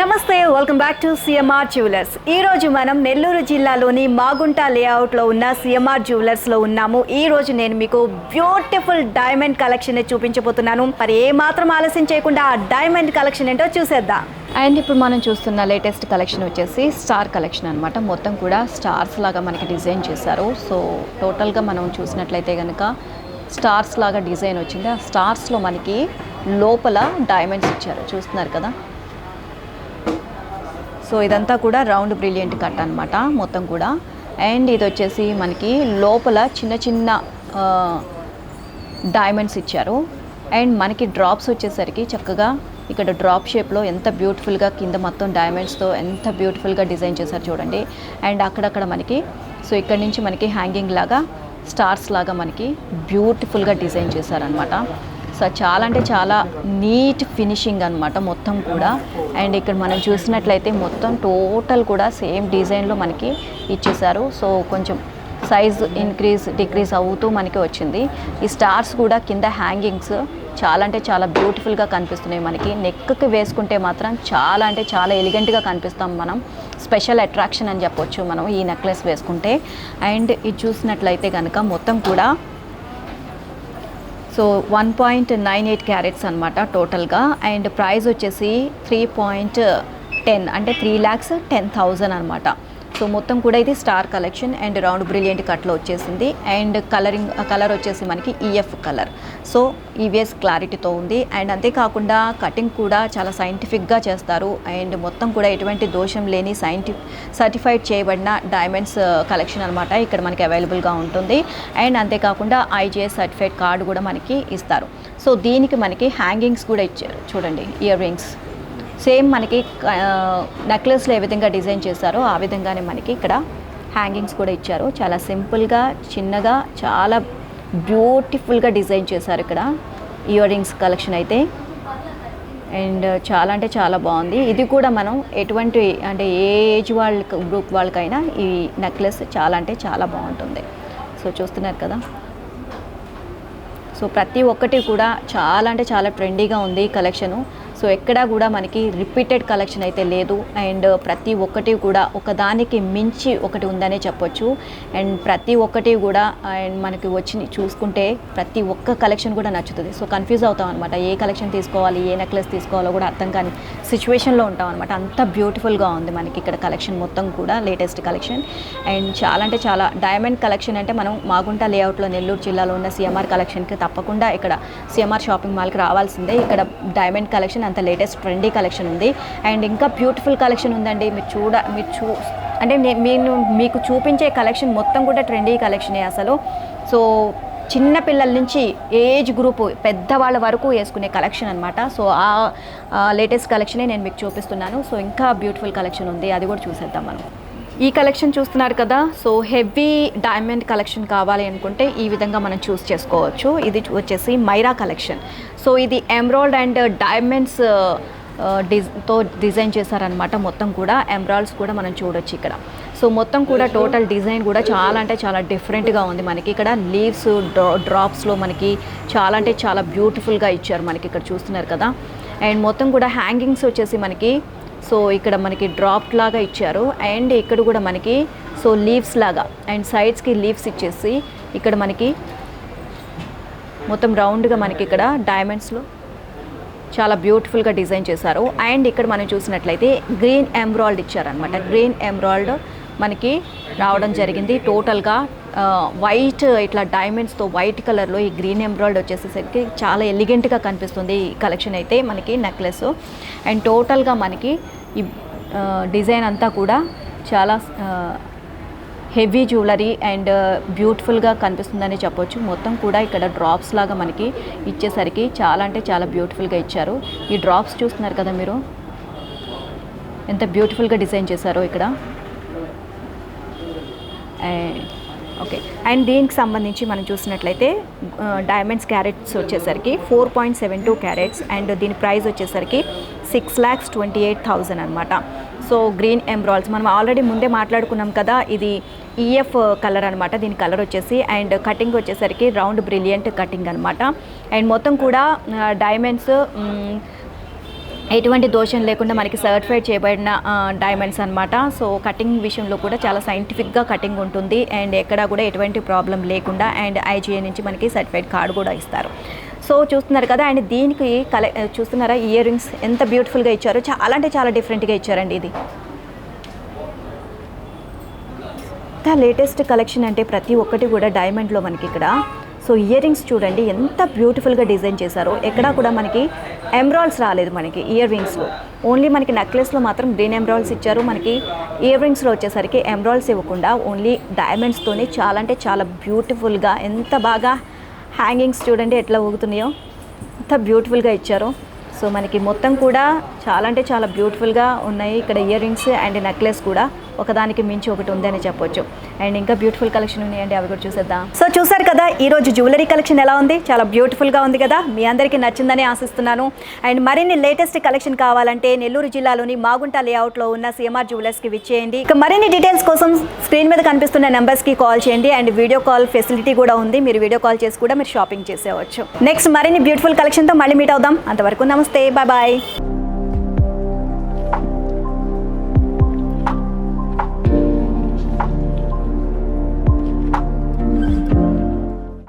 నమస్తే welcome back to CMR Jewellers ఈ రోజు మనం నెల్లూరు జిల్లాలోని మాగుంట లేఅవుట్లో ఉన్న సిఎంఆర్ జ్యువెలర్స్లో ఉన్నాము. ఈ రోజు నేను మీకు బ్యూటిఫుల్ డైమండ్ కలెక్షన్ చూపించబోతున్నాను. మరి ఏ మాత్రం ఆలస్యం చేయకుండా ఆ డైమండ్ కలెక్షన్ ఏంటో చూసేద్దాం. అండ్ ఇప్పుడు మనం చూస్తున్న లేటెస్ట్ కలెక్షన్ వచ్చేసి స్టార్ కలెక్షన్ అనమాట మొత్తం కూడా స్టార్స్ లాగా మనకి డిజైన్ చేశారు. సో టోటల్గా మనం చూసినట్లయితే కనుక స్టార్స్ లాగా డిజైన్ వచ్చింది. ఆ స్టార్స్లో మనకి లోపల డైమండ్స్ ఇచ్చారు. చూస్తున్నారు కదా? సో ఇదంతా కూడా రౌండ్ బ్రిలియంట్ కట్ అనమాట మొత్తం కూడా. అండ్ ఇది వచ్చేసి మనకి లోపల చిన్న చిన్న డైమండ్స్ ఇచ్చారు. అండ్ మనకి డ్రాప్స్ వచ్చేసరికి చక్కగా ఇక్కడ డ్రాప్ షేప్లో ఎంత బ్యూటిఫుల్గా కింద మొత్తం డైమండ్స్తో ఎంత బ్యూటిఫుల్గా డిజైన్ చేశారు చూడండి. అండ్ అక్కడక్కడ మనకి సో ఇక్కడ నుంచి మనకి హ్యాంగింగ్ లాగా స్టార్స్ లాగా మనకి బ్యూటిఫుల్గా డిజైన్ చేశారనమాట సో చాలా అంటే చాలా నీట్ ఫినిషింగ్ అనమాట మొత్తం కూడా. అండ్ ఇక్కడ మనం చూసినట్లయితే మొత్తం టోటల్ కూడా సేమ్ డిజైన్లో మనకి ఇచ్చేసారు. సో కొంచెం సైజ్ ఇంక్రీజ్ డిక్రీజ్ అవుతూ మనకి వచ్చింది. ఈ స్టార్స్ కూడా కింద హ్యాంగింగ్స్ చాలా అంటే చాలా బ్యూటిఫుల్గా కనిపిస్తున్నాయి మనకి. నెక్కి వేసుకుంటే మాత్రం చాలా అంటే చాలా ఎలిగెంట్గా కనిపిస్తాం మనం. స్పెషల్ అట్రాక్షన్ అని చెప్పొచ్చు మనం ఈ నెక్లెస్ వేసుకుంటే. అండ్ ఇది చూసినట్లయితే కనుక మొత్తం కూడా so one point nine eight carats అనమాట టోటల్గా అండ్ ప్రైస్ వచ్చేసి త్రీ పాయింట్ టెన్ అంటే త్రీ ల్యాక్స్ టెన్ థౌజండ్ అనమాట సో మొత్తం కూడా ఇది star collection and round brilliant కట్లో వచ్చేసింది. అండ్ కలరింగ్ కలర్ వచ్చేసి మనకి ఈఎఫ్ కలర్. సో ఈవిఎస్ క్లారిటీతో ఉంది. అండ్ అంతేకాకుండా కటింగ్ కూడా చాలా సైంటిఫిక్గా చేస్తారు. అండ్ మొత్తం కూడా ఎటువంటి దోషం లేని సైంటి సర్టిఫైడ్ చేయబడిన డైమండ్స్ కలెక్షన్ అనమాట ఇక్కడ మనకి అవైలబుల్గా ఉంటుంది. అండ్ అంతేకాకుండా ఐజిఎస్ సర్టిఫైడ్ కార్డు కూడా మనకి ఇస్తారు. సో దీనికి మనకి హ్యాంగింగ్స్ కూడా ఇచ్చారు. చూడండి ఇయర్ రింగ్స్. సేమ్ మనకి నెక్లెస్లో ఏ విధంగా డిజైన్ చేశారో ఆ విధంగానే మనకి ఇక్కడ హ్యాంగింగ్స్ కూడా ఇచ్చారు. చాలా సింపుల్గా చిన్నగా చాలా బ్యూటిఫుల్గా డిజైన్ చేశారు ఇక్కడ. ఇయర్ రింగ్స్ కలెక్షన్ అయితే. అండ్ చాలా అంటే చాలా బాగుంది. ఇది కూడా మనం ఎటువంటి అంటే ఏ ఏజ్ వాళ్ళ గ్రూప్ వాళ్ళకైనా ఈ నెక్లెస్ చాలా అంటే చాలా బాగుంటుంది. సో చూస్తున్నారు కదా. సో ప్రతి ఒక్కటి కూడా చాలా అంటే చాలా ట్రెండీగా ఉంది కలెక్షను. సో ఎక్కడా కూడా మనకి రిపీటెడ్ కలెక్షన్ అయితే లేదు. అండ్ ప్రతి ఒక్కటి కూడా ఒకదానికి మించి ఒకటి ఉందనే చెప్పొచ్చు. అండ్ ప్రతి ఒక్కటి కూడా అండ్ మనకి వచ్చి చూసుకుంటే ప్రతి ఒక్క కలెక్షన్ కూడా నచ్చుతుంది. సో కన్ఫ్యూజ్ అవుతాం అనమాట ఏ కలెక్షన్ తీసుకోవాలి ఏ నెక్లెస్ తీసుకోవాలో కూడా అర్థం కాని సిచ్యువేషన్లో ఉంటాం అనమాట అంత బ్యూటిఫుల్గా ఉంది మనకి ఇక్కడ కలెక్షన్ మొత్తం కూడా లేటెస్ట్ కలెక్షన్ అండ్ చాలా అంటే చాలా డైమండ్ కలెక్షన్ అంటే మనం మాగుంట లేఅవుట్లో నెల్లూరు జిల్లాలో ఉన్న సిఎంఆర్ కలెక్షన్కి తప్పకుండా ఇక్కడ సిఎంఆర్ షాపింగ్ మాల్కి రావాల్సిందే. ఇక్కడ డైమండ్ కలెక్షన్ అంత లేటెస్ట్ ట్రెండీ కలెక్షన్ ఉంది. అండ్ ఇంకా బ్యూటిఫుల్ కలెక్షన్ ఉందండి. మీరు చూడ మీరు చూ అంటే నేను మీకు చూపించే కలెక్షన్ మొత్తం కూడా ట్రెండీ కలెక్షనే అసలు. సో చిన్న పిల్లల నుంచి ఏజ్ గ్రూప్ పెద్దవాళ్ళ వరకు వేసుకునే కలెక్షన్ అనమాట సో ఆ లేటెస్ట్ కలెక్షనే నేను మీకు చూపిస్తున్నాను. సో ఇంకా బ్యూటిఫుల్ కలెక్షన్ ఉంది. అది కూడా చూసేద్దాం మనం. ఈ కలెక్షన్ చూస్తున్నారు కదా. సో హెవీ డైమండ్ కలెక్షన్ కావాలి అనుకుంటే ఈ విధంగా మనం చూస్ చేసుకోవచ్చు. ఇది వచ్చేసి మైరా కలెక్షన్. సో ఇది ఎమ్రాల్డ్ అండ్ డైమండ్స్ డిజ్తో డిజైన్ చేశారనమాట మొత్తం కూడా. ఎమ్రాల్డ్స్ కూడా మనం చూడొచ్చు ఇక్కడ. సో మొత్తం కూడా టోటల్ డిజైన్ కూడా చాలా అంటే చాలా డిఫరెంట్గా ఉంది మనకి. ఇక్కడ లీవ్స్ డ్రా డ్రాప్స్లో మనకి చాలా అంటే చాలా బ్యూటిఫుల్గా ఇచ్చారు మనకి ఇక్కడ చూస్తున్నారు కదా. అండ్ మొత్తం కూడా హ్యాంగింగ్స్ వచ్చేసి మనకి సో ఇక్కడ మనకి డ్రాప్ లాగా ఇచ్చారు. అండ్ ఇక్కడ కూడా మనకి సో లీవ్స్ లాగా అండ్ సైడ్స్కి లీవ్స్ ఇచ్చేసి ఇక్కడ మనకి మొత్తం రౌండ్గా మనకి ఇక్కడ డైమండ్స్లో చాలా బ్యూటిఫుల్గా డిజైన్ చేశారు. అండ్ ఇక్కడ మనం చూసినట్లయితే గ్రీన్ ఎంబ్రాయిడ్ ఇచ్చారనమాట గ్రీన్ ఎంబ్రాయిడ్ మనకి రావడం జరిగింది. టోటల్గా వైట్ ఇట్లా డైమండ్స్తో వైట్ కలర్లో ఈ గ్రీన్ ఎంబ్రాయిడ్ వచ్చేసేసరికి చాలా ఎలిగెంట్గా కనిపిస్తుంది ఈ కలెక్షన్ అయితే మనకి నెక్లెస్ అండ్ టోటల్గా మనకి ఈ డిజైన్ అంతా కూడా చాలా హెవీ జ్యువెలరీ అండ్ బ్యూటిఫుల్గా కనిపిస్తుందని చెప్పొచ్చు. మొత్తం కూడా ఇక్కడ డ్రాప్స్ లాగా మనకి ఇచ్చేసరికి చాలా అంటే చాలా బ్యూటిఫుల్గా ఇచ్చారు. ఈ డ్రాప్స్ చూస్తున్నారు కదా మీరు? ఎంత బ్యూటిఫుల్గా డిజైన్ చేశారో ఇక్కడ. ఓకే. అండ్ దీనికి సంబంధించి మనం చూసినట్లయితే డైమండ్స్ క్యారెట్స్ వచ్చేసరికి four point seven two carats and దీని ప్రైస్ వచ్చేసరికి six lakhs twenty eight thousand అనమాట సో గ్రీన్ ఎంబ్రాయిల్స్ మనం ఆల్రెడీ ముందే మాట్లాడుకున్నాం కదా ఇది ఈఎఫ్ కలర్ అనమాట దీని కలర్ వచ్చేసి. అండ్ కటింగ్ వచ్చేసరికి రౌండ్ బ్రిలియంట్ కటింగ్ అనమాట అండ్ మొత్తం కూడా డైమండ్స్ ఎటువంటి దోషం లేకుండా మనకి సర్టిఫైడ్ చేయబడిన డైమండ్స్ అన్నమాట. సో కటింగ్ విషయంలో కూడా చాలా సైంటిఫిక్గా కటింగ్ ఉంటుంది. అండ్ ఎక్కడా కూడా ఎటువంటి ప్రాబ్లం లేకుండా అండ్ ఐజీఏ నుంచి మనకి సర్టిఫైడ్ కార్డు కూడా ఇస్తారు. సో చూస్తున్నారు కదా అండ్ దీనికి కలె చూస్తున్నారా ఇయర్ రింగ్స్ ఎంత బ్యూటిఫుల్గా ఇచ్చారో చాలా అంటే చాలా డిఫరెంట్గా ఇచ్చారండి ఇది. లేటెస్ట్ కలెక్షన్ అంటే ప్రతి ఒక్కటి కూడా డైమండ్లో మనకి ఇక్కడ సో ఇయర్ రింగ్స్ చూడండి ఎంత బ్యూటిఫుల్గా డిజైన్ చేశారో. ఎక్కడా కూడా మనకి ఎంబ్రాయిల్స్ రాలేదు మనకి ఇయర్ రింగ్స్లో ఓన్లీ మనకి నెక్లెస్లో మాత్రం గ్రీన్ ఎంబ్రాయిల్స్ ఇచ్చారు. మనకి ఇయర్ రింగ్స్లో వచ్చేసరికి ఎంబ్రాయిల్స్ ఇవ్వకుండా ఓన్లీ డైమండ్స్తోనే చాలా అంటే చాలా బ్యూటిఫుల్గా ఎంత బాగా హ్యాంగింగ్స్ చూడండి ఎట్లా ఊగుతున్నాయో. ఎంత బ్యూటిఫుల్గా ఇచ్చారో. సో మనకి మొత్తం కూడా చాలా అంటే చాలా బ్యూటిఫుల్గా ఉన్నాయి. ఇక్కడ ఇయర్ రింగ్స్ అండ్ నెక్లెస్ కూడా ఒకదానికి మించి ఒకటి ఉందని చెప్పొచ్చు. అండ్ ఇంకా బ్యూటిఫుల్ కలెక్షన్ ఉన్నాయండి అవి కూడా చూసేద్దాం. సో చూసారు కదా ఈ రోజు జ్యువెలరీ కలెక్షన్ ఎలా ఉంది? చాలా బ్యూటిఫుల్గా ఉంది కదా మీ అందరికీ నచ్చిందని ఆశిస్తున్నాను. అండ్ మరిన్ని లేటెస్ట్ కలెక్షన్ కావాలంటే నెల్లూరు జిల్లాలోని మాగుంట లేఅవుట్లో ఉన్న సిఎంఆర్ జ్యువెలర్స్కి విచ్చేయండి. ఇక మరిన్ని డీటెయిల్స్ కోసం స్క్రీన్ మీద కనిపిస్తున్న నెంబర్స్కి కాల్ చేయండి. అండ్ వీడియో కాల్ ఫెసిలిటీ కూడా ఉంది. మీరు వీడియో కాల్ చేసి కూడా మీరు షాపింగ్ చేసేవచ్చు. నెక్స్ట్ మరిన్ని బ్యూటిఫుల్ కలెక్షన్తో మళ్ళీ మీట్ అవుదాం. అంతవరకు నమస్తే Namaste. Bye-bye.